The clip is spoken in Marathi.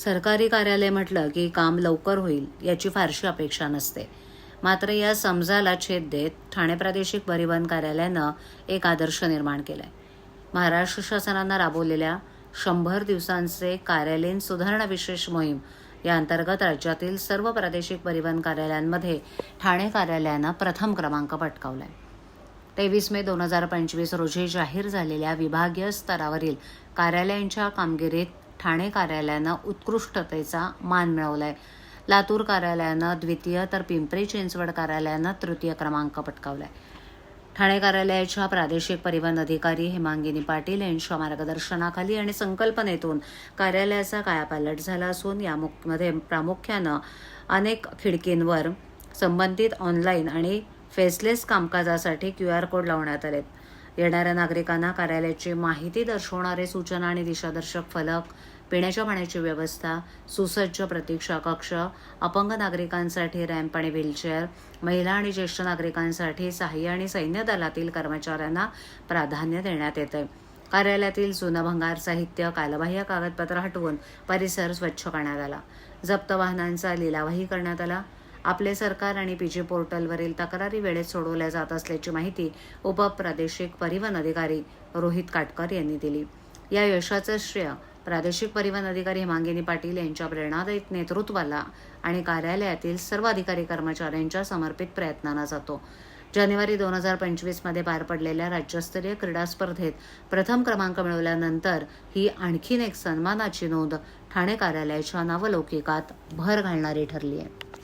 सरकारी कार्यालय म्हटलं की काम लवकर होईल याची फारशी अपेक्षा नसते. मात्र या समजाला छेद देत ठाणे प्रादेशिक परिवहन कार्यालयानं एक आदर्श निर्माण केलाय. महाराष्ट्र शासनानं राबवलेल्या शंभर दिवसांचे कार्यालयीन सुधारणा विशेष मोहीम या अंतर्गत राज्यातील सर्व प्रादेशिक परिवहन कार्यालयांमध्ये ठाणे कार्यालयानं प्रथम क्रमांक पटकावलाय. तेवीस मे दोन हजार पंचवीस रोजी जाहीर झालेल्या विभागीय स्तरावरील कार्यालयांच्या कामगिरीत ठाणे कार्यालयानं उत्कृष्टतेचा मान मिळवलाय. लातूर कार्यालयानं द्वितीय तर पिंपरी चिंचवड कार्यालयानं तृतीय क्रमांक पटकावलाय. ठाणे कार्यालयाच्या प्रादेशिक परिवहन अधिकारी हेमांगिनी पाटील यांच्या मार्गदर्शनाखाली आणि संकल्पनेतून कार्यालयाचा कायापालट झाला असून यामध्ये प्रामुख्यानं अनेक खिडकींवर संबंधित ऑनलाईन आणि फेसलेस कामकाजासाठी क्यू आर कोड लावण्यात आलेत. येणाऱ्या नागरिकांना कार्यालयाची माहिती दर्शवणारे सूचना आणि दिशादर्शक फलक पिण्याच्या पाण्याची व्यवस्था सुसज्ज प्रतीक्षा कक्ष अपंग नागरिकांसाठी रॅम्प आणि व्हीलचेअर महिला आणि ज्येष्ठ नागरिकांसाठी सहाय्य आणि सैन्य दलातील कर्मचाऱ्यांना प्राधान्य देण्यात येते. कार्यालयातील जुनं भंगार साहित्य कालबाह्य कागदपत्र हटवून परिसर स्वच्छ करण्यात आला. जप्त वाहनांचा लिलावही करण्यात आला. आपले सरकार आणि पीजी पोर्टलवरील तक्रारी वेळेत सोडवल्या जात असल्याची माहिती उपप्रादेशिक परिवहन अधिकारी रोहित काटकर यांनी दिली. या यशाचं श्रेय प्रादेशिक परिवहन अधिकारी हेमांगिनी पाटील यांच्या प्रेरणादायी नेतृत्वाला आणि कार्यालयातील सर्व अधिकारी कर्मचाऱ्यांच्या समर्पित प्रयत्नांना जातो. जानेवारी दोन हजार पंचवीसमध्ये पार पडलेल्या राज्यस्तरीय क्रीडा स्पर्धेत प्रथम क्रमांक मिळवल्यानंतर ही आणखीन एक सन्मानाची नोंद ठाणे कार्यालयाच्या नावलौकिकात भर घालणारी ठरली आहे